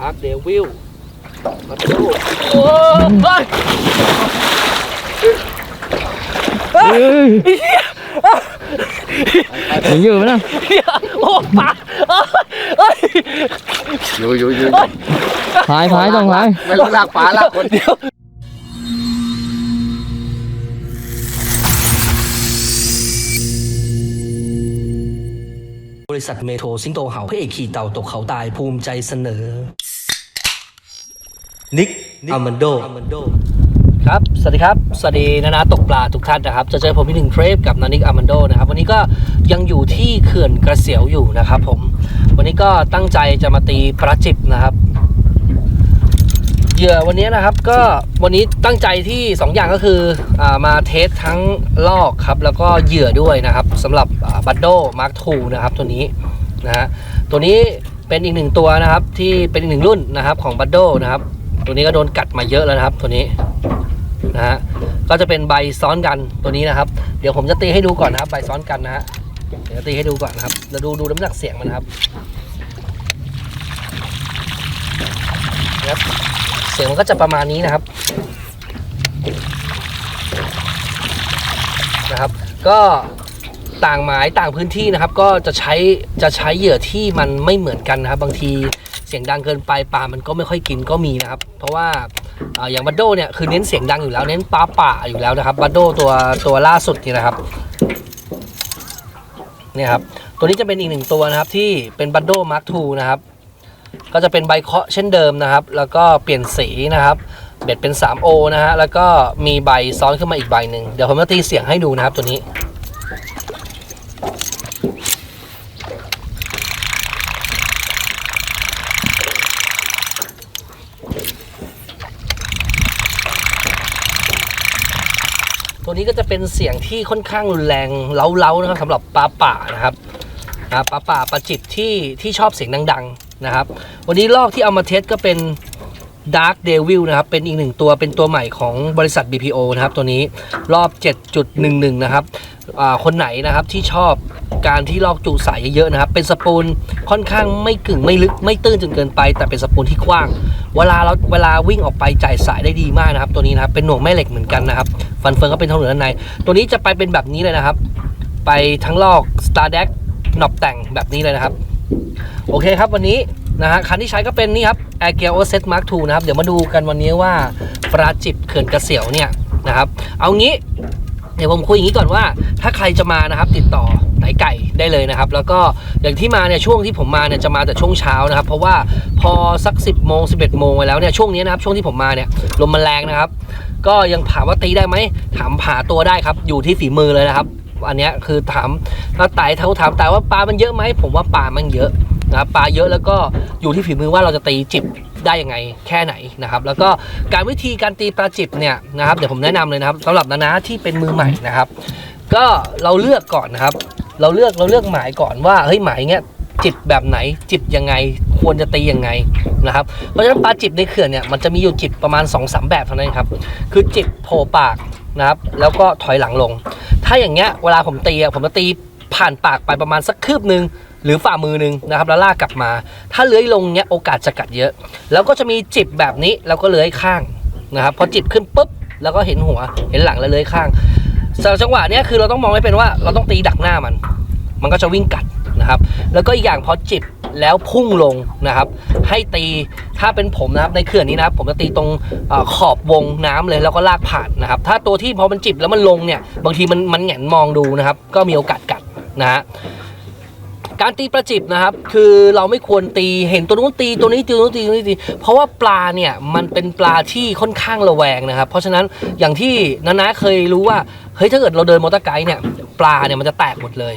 อาร์คเดวิลมาดูโอ้ยเฮ้ยยังอยู่ไหมนะเดี๋ยวโอ้ปากเอ้ยอยู่อยู่อยู่พายพายต้องพายไม่รู้ลากปลาลากคนเดี๋ยว บริษัทเมโทรสิงโตเห่าพระเอกขี่เต่าตกเขาตายภูมิใจเสนอ นิกอามันโดครับ สวัสดีครับ สวัสดีนานาตกปลาทุกท่านนะครับ จะเจอผมพี่หนึ่งเทรฟกับนานิกอามันโดนะครับ วันนี้ก็ยังอยู่ที่เขื่อนกระเสียวอยู่นะครับผม วันนี้ก็ตั้งใจจะมาตีปลาจิบนะครับ เหยื่อวันนี้นะครับก็วันนี้ตั้งใจที่ 2 อย่างก็คืออามาเทสทั้งลอกครับแล้วก็เหยื่อด้วยนะครับสำหรับบัตโดมาร์คทูนะครับตัวนี้นะฮะตัวนี้เป็นอีกหนึ่งตัวนะครับที่เป็นอีกหนึ่งรุ่นนะครับของบัตโดนะครับตัวนี้ก็โดนกัดมาเยอะแล้วนะครับตัวนี้นะฮะก็จะเป็นใบซ้อนกันตัวนี้นะครับ เดี๋ยวผมจะตีให้ดูก่อนนะครับใบซ้อนกันนะฮะเดี๋ยวตีให้ดูก่อนนะครับเราดูดูน้ำหนักเสียงมันนะครับครับ สียงมันก็จะประมาณนี้นะครับนะครับ ก็ต่างหมายต่างพื้นที่นะครับ ก็จะใช้จะใช้เหยื่อที่มันไม่เหมือนกันนะครับ บางทีเสียงดังเกินไปปลามันก็ไม่ค่อยกินก็มีนะครับ เพราะว่าอ่าอย่างบัดโดเนี่ยคือเน้นเสียงดังอยู่แล้วเน้นปลาป่าอยู่แล้วนะครับบัดโดตัวตัวล่าสุดนี่นะครับเนี่ยครับตัวนี้จะเป็นอีกหนึ่งตัวนะครับที่เป็นบัดโดมาร์คทูนะครับ ก็จะเป็นใบเคาะเช่นเดิมนะครับ แล้วก็เปลี่ยนสีนะครับ เบ็ดเป็น 3O นะฮะ แล้วก็มีใบซ้อนขึ้นมาอีกใบหนึ่ง เดี๋ยวผมจะตีเสียงให้ดูนะครับตัวนี้ ตัวนี้ก็จะเป็นเสียงที่ค่อนข้างรุนแรงเล้าๆนะครับสำหรับปลาป่านะครับปลาป่าปลาจิบที่ที่ชอบเสียงดังๆ นะครับ วันนี้ลอกที่เอามาเทสก็เป็น Dark Devil นะครับ เป็นอีกหนึ่งตัวเป็นตัวใหม่ของบริษัท BPO นะครับ ตัวนี้รอบ 7.11 นะครับคนไหนนะครับที่ชอบการที่ลอกจูสายเยอะๆนะครับ เป็นสปูลค่อนข้างไม่กึ่งไม่ลึกไม่ตื้นจนเกินไป แต่เป็นสปูลที่กว้าง เวลาเราเวลาวิ่งออกไปจ่ายสายได้ดีมากนะครับ ตัวนี้นะครับเป็นหน่วงแม่เหล็กเหมือนกันนะครับ ฟันเฟืองก็เป็นทองเหลืองด้านใน ตัวนี้จะไปเป็นแบบนี้เลยนะครับ ไปทั้งลอก Star d e c k หนอบแต่งแบบนี้เลยนะครับ โอเคครับวันนี้นะฮะคันที่ใช้ก็เป็นนี่ครับ a i r g e a r o s e t Mark II นะครับ เดี๋ยวมาดูกันวันนี้ว่าปลาจิบเขื่อนกระเสียวเนี่ยนะครับ เอางี้ เดี๋ยวผมคุยอย่างนี้ก่อนว่า ถ้าใครจะมานะครับติดต่อไหนไก่ได้เลยนะครับ แล้วก็อย่างที่มาเนี่ยช่วงที่ผมมาเนี่ยจะมาแต่ช่วงเช้านะครับ เพราะว่าพอสัก 10โมง11โมงไปแล้วเนี่ยช่วงนี้นะครับช่วงที่ผมมาเนี่ยลมมันแรงนะครับ ก็ยังถามว่าตีได้ไหมถามหาตัวได้ครับอยู่ที่ฝีมือเลยนะครับอันนี้คือถามถ้าไต่เขาถามแต่ว่าปลามันเยอะไหมผมว่าปลามันเยอะ นะครับปลาเยอะแล้วก็อยู่ที่ฝีมือว่าเราจะตีจิบได้ยังไงแค่ไหนนะครับ แล้วก็การวิธีการตีปลาจิบเนี่ยนะครับเดี๋ยวผมแนะนำเลยนะครับสำหรับนานาที่เป็นมือใหม่นะครับ ก็เราเลือกก่อนนะครับ เราเลือกเราเลือกหมายก่อนว่าเฮ้ยหมายเงี้ยจิบแบบไหนจิบยังไงควรจะตียังไงนะครับเพราะฉะนั้นปลาจิบในเขื่อนเนี่ยมันจะมีอยู่จิบประมาณ2อสแบบเท่านั้นครับ คือจิบโผล่ปากนะครับแล้วก็ถอยหลังลง ถ้าอย่างเงี้ยเวลาผมตีอะผมจะตีผ่านปากไปประมาณสักคืบหนึ่ง หรือฝ่ามือหนึ่งนะครับแล้วลากกลับมา ถ้าเลื้อยลงเนี้ยโอกาสจะกัดเยอะ แล้วก็จะมีจิบแบบนี้แล้วก็เลื้อยข้างนะครับพอจิบขึ้นปุ๊บแล้วก็เห็นหัวเห็นหลังแล้วเลื้อยข้างสำหรับจังหวะเนี้ยคือเราต้องมองไม่เป็นว่าเราต้องตีดักหน้ามัน มันก็จะวิ่งกัดนะครับแล้วก็อีกอย่างพอจิบแล้วพุ่งลงนะครับ ให้ตีถ้าเป็นผมนะครับในเขื่อนนี้นะครับ ผมจะตีตรงอขอบวงน้ำเลยแล้วก็ลากผ่านนะครับ ถ้าตัวที่พอมันจิบแล้วมันลงเนี่ย บางทีมันมันแหงนมองดูนะครับ ก็มีโอกาสกัดนะฮะ การตีประจิบนะครับ คือเราไม่ควรตีเห็นตัวนู้นตีตัวนี้ตีตัวนู้นตีตัวนี้ตีเพราะว่าปลาเนี่ยมันเป็นปลาที่ค่อนข้างระแวงนะครับ เพราะฉะนั้นอย่างที่นานาเคยรู้ว่าเฮ้ยถ้าเกิดเราเดินมอเตอร์ไกด์เนี่ยปลาเนี่ยมันจะแตกหมดเลย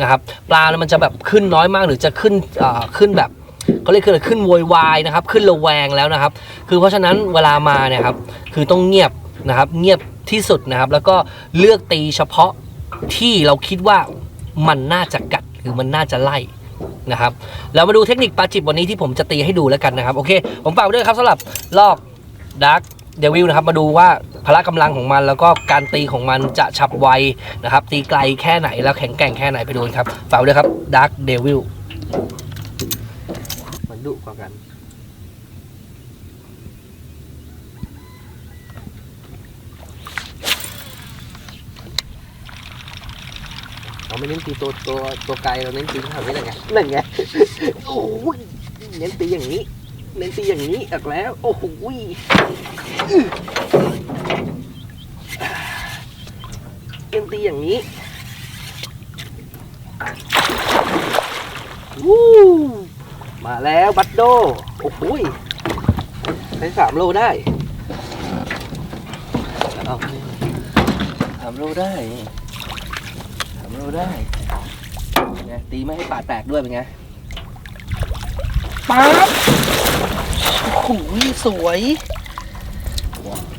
นะครับปลาเนี่ยมันจะแบบขึ้นน้อยมากหรือจะขึ้นขึ้นแบบเขาเรียกคืออะไรขึ้นโวยวายนะครับ ขึ้นระแวงแล้วนะครับ คือเพราะฉะนั้นเวลามาเนี่ยครับคือต้องเงียบนะครับ เงียบที่สุดนะครับ แล้วก็เลือกตีเฉพาะที่เราคิดว่ามันน่าจะกัดือมันน่าจะไล่นะครับแล้วมาดูเทคนิคปลาจิบวันนี้ที่ผมจะตีให้ดูแล้วกันนะครับ โอเค ผมฝากไว้ด้วยครับสำหรับลอกดักเดวิลนะครับ มาดูว่าพละกำลังของมัน แล้วก็การตีของมันจะฉับไวนะครับ ตีไกลแค่ไหนแล้วแข็งแกร่งแค่ไหนไปดูครับฝากไว้ด้วยครับดักเดวิลมันดุกว่ากัน เราไม่เน้นตีตัวตัวตัวไกลเราเน้นตีแถวนี้แหละไงนั่นไงโอ้ยเน้นตีอย่างนี้ เน้นตีอย่างนี้อีกแล้ว โอ้โหเน้นตีอย่างนี้วู้มาแล้วบัตโดโอ้โหใช้สามโลได้เอาสามโลได้ สามโลได้ไงตีไม่ให้ปาดแตกด้วยเป็นไงป๊าบโอ้โหสวย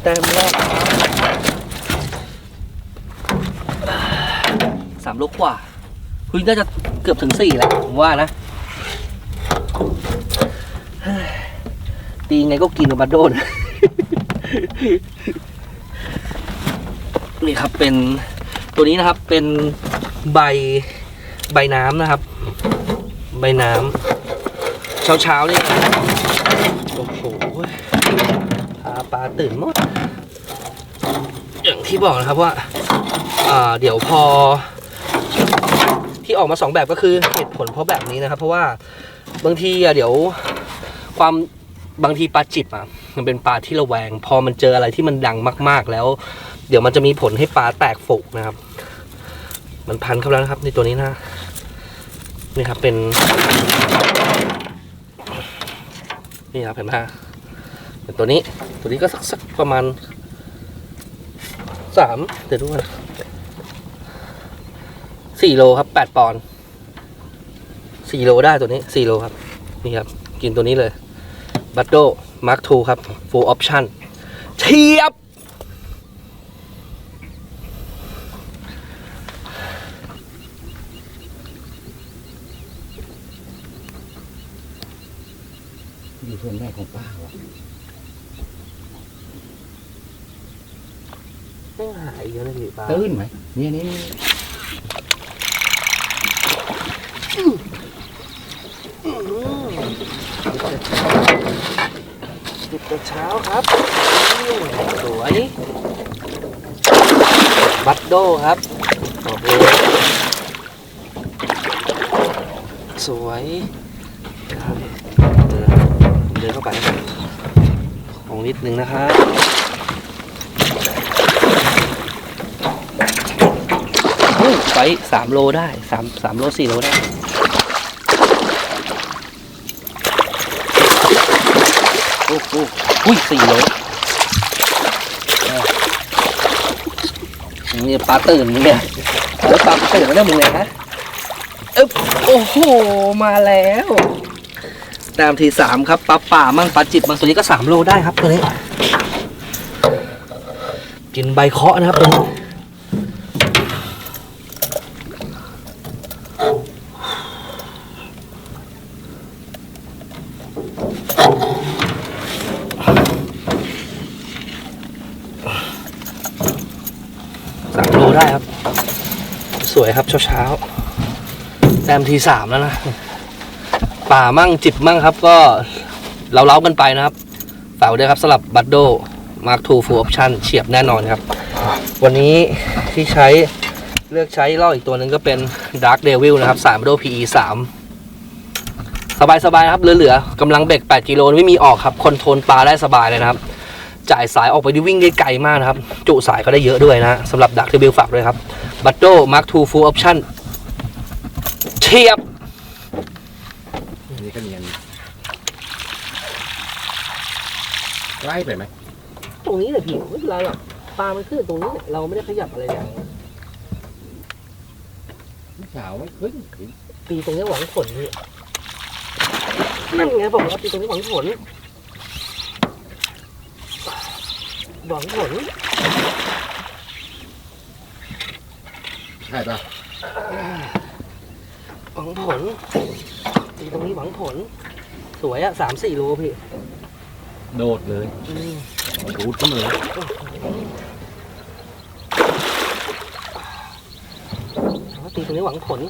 แต้มแรกสามโลกว่าคุณน่าจะเกือบถึงสี่แล้วผมว่านะตีไงก็กินกับบัตโดน นี่ครับเป็นตัวนี้นะครับเป็น ใบใบน้ำนะครับ ใบน้ำเช้าเช้านี่โอ้โหพาปลาตื่นหมด อย่างที่บอกนะครับว่าอ่าเดี๋ยวพอ ที่ออกมาสองแบบก็คือเหตุผลเพราะแบบนี้นะครับ เพราะว่าบางทีเดี๋ยวความบางทีปลาจิบอะมันเป็นปลาที่ระแวง พอมันเจออะไรที่มันดังมาก ๆ แล้ว เดี๋ยวมันจะมีผลให้ปลาแตกฝกนะครับ มันพันเข้าแล้วนะครับ ในตัวนี้นะนี่ครับเป็น นี่ครับเห็นไหมเป็นตัวนี้ ตัวนี้ก็สักสักประมาณสามเดี๋ยวดูกันสี่โลครับแปดปอนด์สี่โลได้ตัวนี้สี่โลครับ นี่ครับ กินตัวนี้เลย บัตโดมาร์คทูครับ full option เทียบแม่ ของป้าวะไม่หายเยอะเลยพี่ปลาตื้นไหมเนี่ยนี่นี่สิบแต่เช้าครับอืมสวยบัตโดครับบอกเลยสวยเดินเดินเข้าไปนะครับของนิดนึงนะครับไปสามโลได้สามสามโลสี่โลได้โอ้โหอุ้ยสี่โลนี่ปลาตื่นมึงเนี่ยแล้วปลาตื่นแล้วมึงเนี่ยฮะอึ๊บโอ้โห มาแล้ว แต้มที่สามครับปลาป่ามั่งปลาจิตบางตัวนี้ก็สามโลได้ครับตัวนี้ กินใบเคาะนะครับตัวนี้สามโลได้ครับ สวยครับเช้าเช้าๆแต้มที่สามแล้วนะ ป่ามั่งจิบมั่งครับ ก็เล้าๆกันไปนะครับฝากไว้ด้วยครับสำหรับบัตโดมาร์คทูฟูออปชั่นเฉียบแน่นอนครับ วันนี้ที่ใช้เลือกใช้ล่ออีกตัวหนึ่งก็เป็น Dark Devil นะครับ3 Battle PE 3 สบายๆครับ เหลือๆกำลังเบรก8กิโลไม่มีออกครับคอนโทรลปลาได้สบายเลยนะครับ จ่ายสายออกไปที่วิ่งได้ไกลมากนะครับ จุสายก็ได้เยอะด้วยนะสำหรับ Dark Devil ฝากด้วยครับบัตโดมาร์คทูฟูออปชั่นเฉียบ นนี้ก็เนียนใกล้ไปไหมตรงนี้เลยพี่ไม่เป็นไรหรอกปลามันขึ้นตรงนี้เนี่ยเราไม่ได้ขยับอะไรเลยสาวไม่ขึ้นตีตรงนี้หวังผลพี่นั่นไงบอกว่าตีตรงนี้หวังผลหวังผลใช่ปะหวังผล ตีตรงนี้หวังผล สวยอะสามสี่โลพี่โดดเลยอืมรูดขึ้นมาเลยแต่ว่าตีตรงนี้หวังผล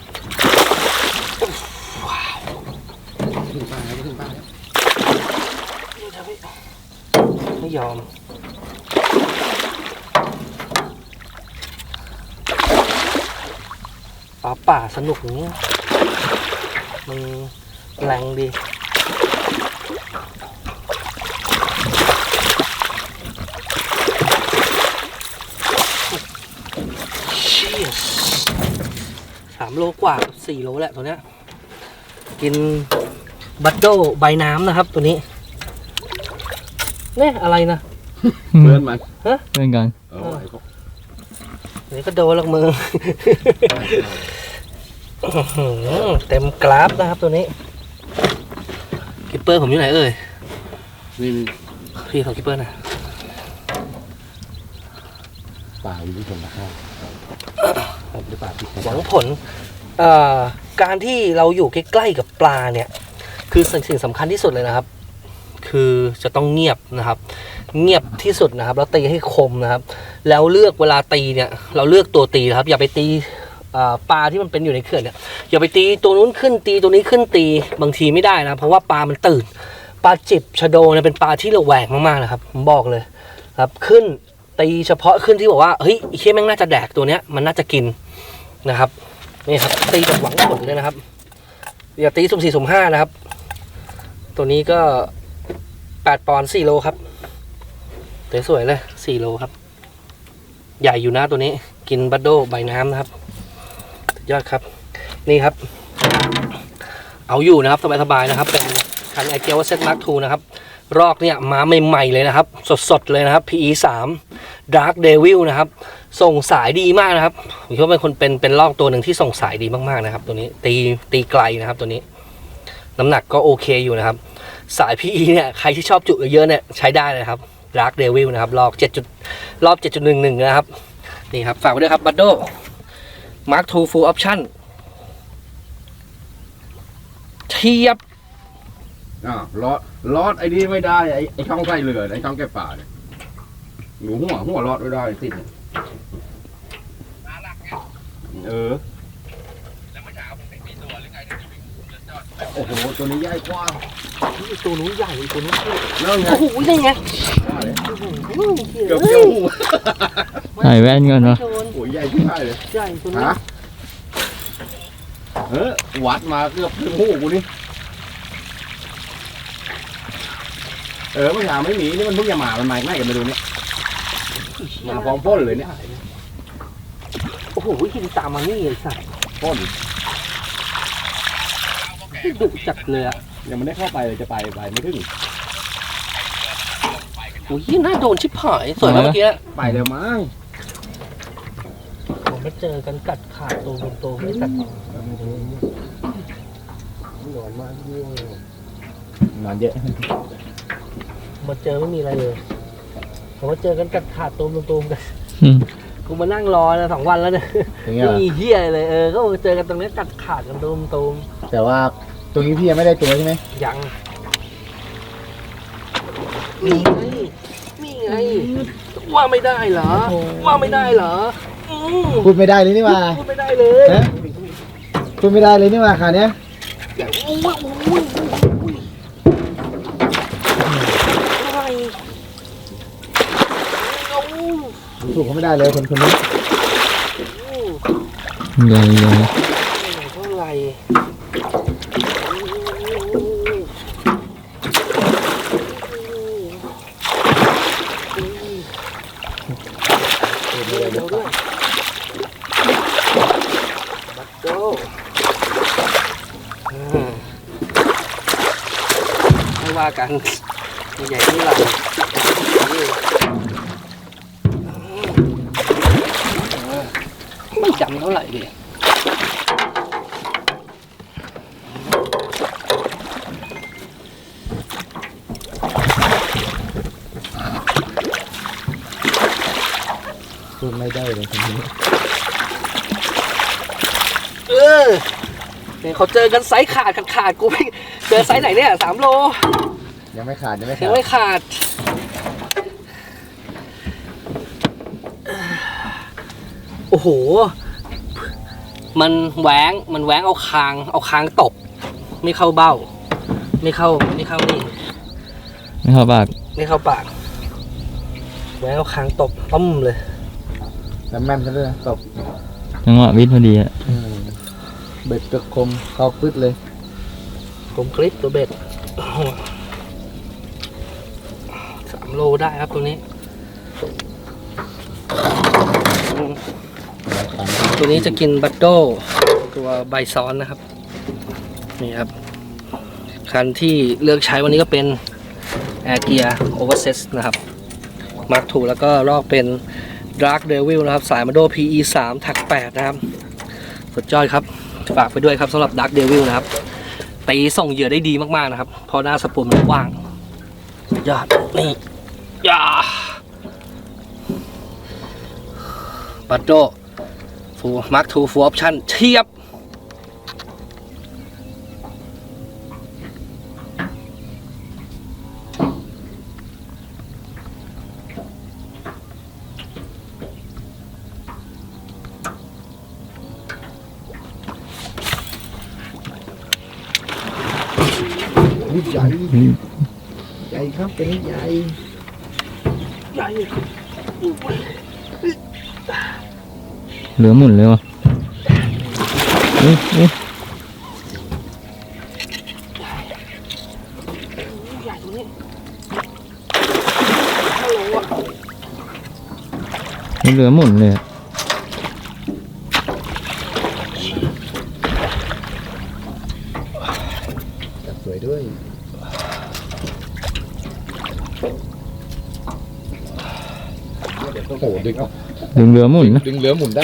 ขึ้นป้าแล้วขึ้นป้าแล้วนี่ครับพี่ไม่ยอมปป่าป่าสนุกอย่างเงี้ย มันแรงดีเชียสสามโลกว่าสี่โลแหละตัวเนี้ย กินบัตโดใบน้ำนะครับตัวนี้เนี่ยอะไรนะเพื่อนมันเพื่อนกันเออไอ้เขาเดี๋ยวก็โดนหลักมืออื้อหือ เต็มกราฟนะครับตัวนี้กิปเปอร์ผมอยู่ไหนเอ่ยนี่พี่ขอกิปเปอร์หน่อยป่าวิลชนนะครับหรือป่าพิษหวังผลเอ่อการที่เราอยู่ใกล้ๆกับปลาเนี่ย คือสิ่งสิ่งสำคัญที่สุดเลยนะครับ คือจะต้องเงียบนะครับ เงียบที่สุดนะครับ แล้วตีให้คมนะครับ แล้วเลือกเวลาตีเนี่ย เราเลือกตัวตีนะครับ อย่าไปตีเอ่อ ปลาที่มันเป็นอยู่ในเขื่อนเนี่ยอย่าไปตีตัวนู้นขึ้นตีตัวนี้ขึ้นตีบางทีไม่ได้นะเพราะว่าปลามันตื่นปลาจิบชะโดเนี่ยเป็นปลาที่ระแวงมากๆนะครับผมบอกเลยครับขึ้นตีเฉพาะขึ้นที่บอกว่าเฮ้ยไอ้เคี้ยแม่งน่าจะแดกตัวเนี้ยมันน่าจะกินนะครับนี่ครับตีแบบหวังผลเลยนะครับอย่าตีสุ่มสี่สุ่มห้านะครับ ตัวนี้ก็แปดปอนด์สี่โลครับสวยๆเลยสี่โลครับ ใหญ่อยู่นะตัวนี้กินบัดโดใบน้ำนะครับ ยอดครับ นี่ครับ เอาอยู่นะครับสบายๆนะครับ เป็นคันไอเกียวเซตมาร์คทูนะครับ รอกเนี่ยมาใหม่ๆเลยนะครับ สดๆเลยนะครับ PE 3 Dark Devil นะครับ ส่งสายดีมากนะครับผมคิดว่าเป็นคนเป็นเป็นลอกตัวหนึ่งที่ส่งสายดีมากๆนะครับ ตัวนี้ตีตีไกลนะครับตัวนี้ น้ำหนักก็โอเคอยู่นะครับ สาย PE เนี่ยใครที่ชอบจุเยอะๆเนี่ยใช้ได้เลยครับ Dark Devil นะครับลอก7จุดรอบ 7.11 นะครับนี่ครับ ฝากไว้ด้วยครับบัตโด Mark II Full Option เทียบอ่าวรอดรอดไอ้นี่ไม่ได้ไอ้ไอ้ช่องใส่เรือไอ้ช่องแก้ป่าเนี่ยหนูหัวหัวรอดไม่ได้ติดเนี่ยเออโอ้โห ตัวนี้ใหญ่กว่าตัวนู้นใหญ่ตัวนู้นเล็กนั่นไงโอ้โหนี่ไงว่าเลยโอ้โหเกือบเกี่ยวหัวใส่แว่นก่อนเนาะโดนโอ้ยใหญ่ที่ไหนเลยใหญ่ตัวนี้ฮะเออวัดมาเกือบถึงหูกูนี่เออเมื่อเช้าไม่มีนี่มันเพิ่งจะมามันมาอีกไหนกันไม่รู้เนี่ยมาพร้อมพ่นเลยเนี่ยโอ้โหหินตามมานี่ไอ้สัตว์พ่นดุจัดเลยอะยังไม่ได้เข้าไปเลยจะไปไปไม่ถึงโอ้ยน่าโดนชิบหายสวยนะเมื่อกี้ไปแล้วมั้ง ผมไปเจอกันกัดขาดตัวเป็นตัวไม่สัตว์นอนมากยุ่งนอนเยอะมาเจอไม่มีอะไรเลยผมมาเจอกันกัดขาดตัวเป็นตัวกันอืมกูมานั่งรอนะสองวันแล้วเนี่ยอย่างเงี้ยไม่เหรอมีเฮียอะไรเลยเออก็มาเจอกันตรงนี้กัดขาดกันตูมตูมแต่ว่าตรงนี้พี่ยังไม่ได้ตัวใช่ไหมยังมีไงมีไงว่าไม่ได้เหรอ ว่าไม่ได้เหรออืม พูดไม่ได้เลยนี่หว่าพูดไม่ได้เลยฮะพูดไม่ได้เลยนี่หว่าค่ะเนี้ยอุ้ยอุ้ยอุ้ยอะไรเอาถูกเขาไม่ได้เลยคนคนนี้ใหญ่ใหญ่ เท่าไหร่เดี๋ยวด้วยบัตโต้อืมไม่ว่า กันใหญ่ที่ไหร่นี่ไม่จำเท่าไหร่ดิพูดไม่ได้เลยคนนี้เออเนี่ยเขาเจอกันไซส์ขาดขาดขาดกูไม่เจอไซส์ไหนเนี่ยสามโล ยังไม่ขาดยังไม่ยัขางดไม่ขาด โอ้โห มันแหวงมันแหวงเอาคาง เอาคางตบไม่เข้าเบ้า ไม่เข้าไม่เข้านี่ ไม่เข้าปากไม่เข้าปากแหวงเอาคางตบต้มเลย แล้วแม่นซะด้วยนะตบจังหวะวิทย์พอดีอะอืมเบ็ดก็คมเข้าปึ๊ดเลย ผมคลิปตัวเบ็ดโอ้โหสามโลได้ครับตัวนี้ ตัวนี้จะกินบัตโดตัวใบซ้อนนะครับ นี่ครับ คันที่เลือกใช้วันนี้ก็เป็น Air Gear Oversize นะครับ Mark II แล้วก็ลอกเป็น Dark Devil นะครับ สายมาโด PE 3ถัก 8 นะครับ สุดยอดครับ ฝากไปด้วยครับสำหรับ Dark Devil นะครับตีส่งเหยื่อได้ดีมาก ๆ นะครับ เพราะหน้าสปูนมันกว้าง ยอด นี่ ยาบัตโดฟูมาร์คทูฟูออปชั่นเทียบ นี่ใหญ่ ใหญ่ครับเป็นใหญ่ ใหญ่ เหลือหมุนเลยวะเอ้ยเอ้ยใหญ่ตัวนี้มันเหลือหมุนเลยอะจับสวยด้วยโอ้โหดึงเอา ดึงเหลือหมุนนะดึงเรือหมุนได้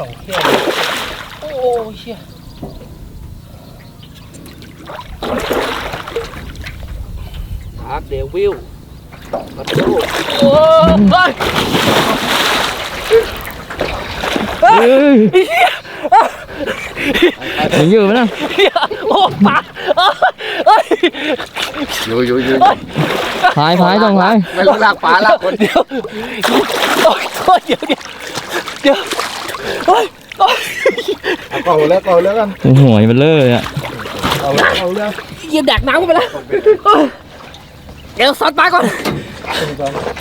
สองเที่ยวโอ้เชี่ยพาร์คเดวิลบัตโดโอ้ยเอ้ยยังอยู่ไหมนะเหี้ยโอ้ปาเอยู่อยู่อยู่พายพายต้องพายไม่ต้องลากปลาลากคนเดียวโอ้ยเดี๋ยวเดี๋ยวเดี๋ยวโอ้ยโอ้ยเอาเป่าแล้วเป่าแล้วกันโอ้โหมันเลื่อะอะเอาแล้วเอาแล้วเยียบแดกน้ำเข้าไปแล้วเดี๋ยวซอสปลาก่อน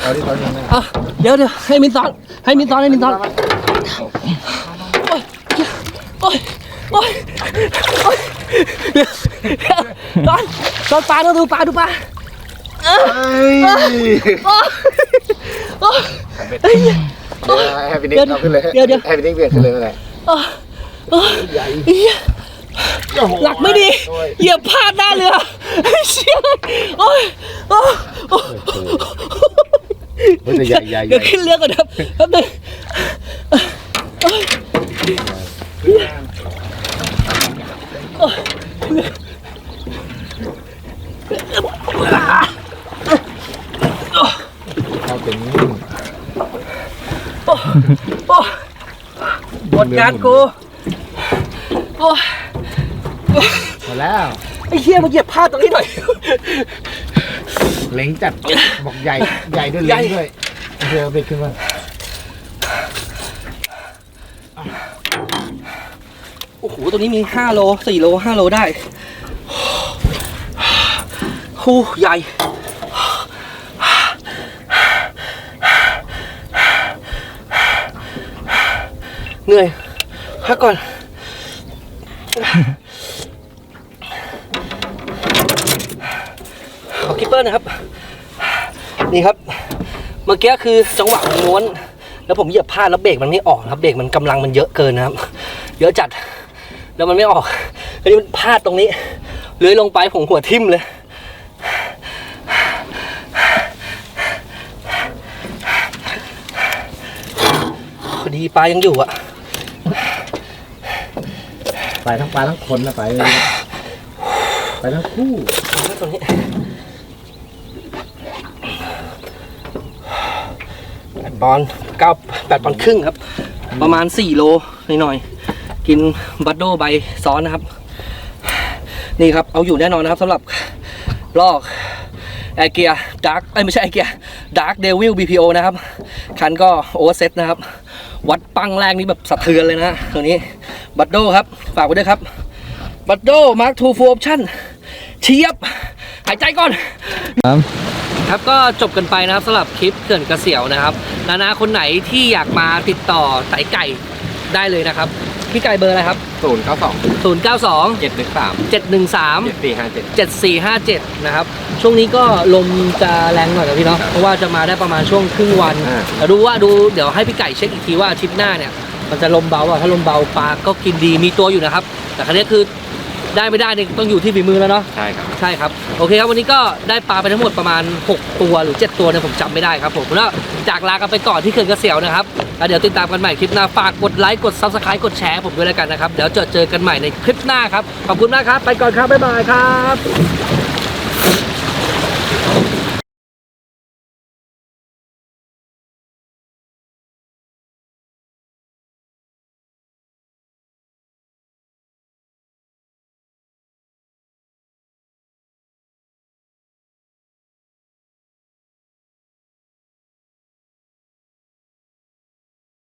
เอาที่เขายังไงเดี๋ยวเดี๋ยวให้มินซอนให้มินซอนให้มินซอนโอ้ยโอ้ยโอ้ย โอ้ยเดี๋ยวเดี๋ยวซอนซอนปลาดูดูปลาดูปลาเอ้ยโอ้ยโอ้ยเฮ้ยให้พี่นิกเอาขึ้นเลยเดี๋ยวเดี๋ยวให้พี่นิกเบี่ยงขึ้นเลยอะไรโอ้ยโอ้ยเหี้ยหลักไม่ดีเหยียบพลาดหน้าเรือเชี่ยโอ้ยโอ้ยโอ้ยเฮ้ยแต่ใหญ่ใหญ่ใหเดี๋ยวขึ้นเรือก่อนครับแป๊บนึงโอ้ย เอาเป็นโอ้ยหมดงานกูโอ้ยหมดแล้ว ไอ้เหี้ยมาเหยียบพลาดตรงนี้หน่อย เล้งจัดบอกใหญ่ใหญ่ด้วยใหญ่เล้งด้วยเดี๋ยวเอาเบ็ดขึ้นมา อ้ตัวนี้มี5โล4โล5โลได้หูใหญ่เหนื่อยพักก่อน ขอคิปเปอร์นะครับ นี่ครับ เมื่อกี้คือจังหวะมันม้วน แล้วผมเหยียบพลาดแล้วเบรกมันไม่ออกนะครับ เบรกมันกำลังมันเยอะเกินนะครับ เยอะจัด แล้วมันไม่ออกอันนี้มันพลาดตรงนี้เลื้อยลงไปผมหัวทิ่มเลยพอดีปลายังอยู่อะไปทั้งปลาทั้งคนนะไป ไปทั้งคู่แล้วตัวนี้แปดปอนด์เก้าแปดปอนด์ครึ่งครับ ประมาณสี่โลหน่อยๆ กินบัตโดใบซ้อนนะครับ นี่ครับเอาอยู่แน่นอนนะครับสำหรับลอกแอเกียดาร์กเอ้ยไม่ใช่แอเกียดาร์กเดวิล BPO นะครับ คันก็โอเวอร์เซตนะครับ วัดปังแรงนี่แบบสะเทือนเลยนะตัวนี้บัตโดครับ ฝากไว้ด้วยครับบัตโดมาร์คทูฟูออปชั่นเทียบ หายใจก่อนครับครับก็จบกันไปนะครับสำหรับคลิปเขื่อนกระเสียวนะครับ นานาคนไหนที่อยากมาติดต่อไต่ไก่ได้เลยนะครับ พี่ไก่เบอร์อะไรครับ ศูนย์เก้าสอง092 เจ็ดหนึ่งสาม713เจ็ดสี่ห้าเจ็ด 7457 นะครับ ช่วงนี้ก็ลมจะแรงหน่อยนะพี่เนาะครับเพราะว่าจะมาได้ประมาณช่วงครึ่งวันอ่า แต่ดูว่าดูเดี๋ยวให้พี่ไก่เช็คอีกทีว่าอาทิตย์หน้าเนี่ย มันจะลมเบาอะถ้าลมเบาปลาก็กินดีมีตัวอยู่นะครับ แต่ครั้นี้คือ ได้ไม่ได้เนี่ยต้องอยู่ที่ฝีมือแล้วเนาะใช่ครับ ใช่ครับ โอเคครับวันนี้ก็ได้ปลาไปทั้งหมดประมาณ 6 ตัวหรือ 7 ตัวเนี่ยผมจำไม่ได้ครับผมแล้วจากลากันไปก่อนที่เขื่อนกระเสียวนะครับแล้วเดี๋ยวติดตามกันใหม่คลิปหน้าฝากกดไลค์กด subscribe กดแชร์ผมด้วยแล้วกันนะครับเดี๋ยวเจอเจอกันใหม่ในคลิปหน้าครับขอบคุณมากครับ ไปก่อนครับบ๊ายบายครับ